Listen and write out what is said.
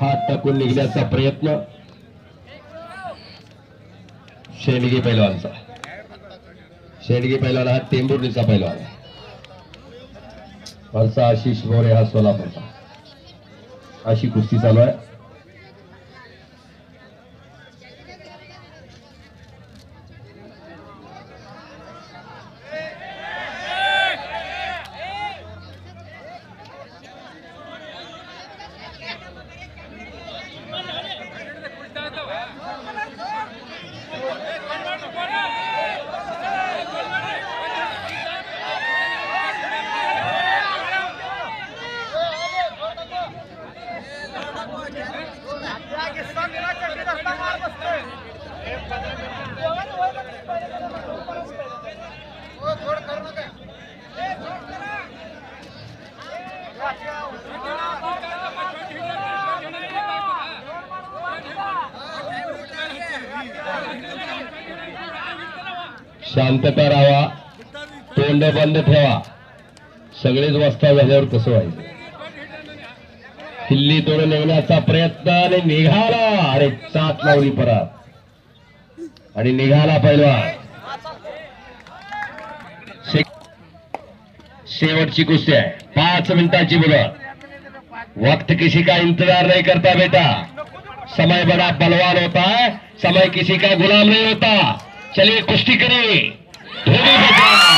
हात टाकून निघण्याचा प्रयत्न. शेंडगे पैलवानचा. शेंडगे पैलवान हा टेंबुर्णीचा पैलवान वरचा आशिष मोरे हा सोलापूरचा. अशी कुस्ती चालू आहे. शांतता राहा. तोंड बंद ठेवा. सगळेच वाजता झाल्यावर कसं व्हायचं? किल्ली तोडून निघण्याचा प्रयत्न आणि निघाला. अरे चात लावली परत आणि निघाला पहिला शेवटची कुस्ती आहे. पाच मिनिटांची मुलं वक्त किसी का इंतजार नहीं करता बेटा. समय बड़ा बलवान होता है. समय किसी का गुलाम नहीं होता. चलिए कुश्ती करें धोनी बेटा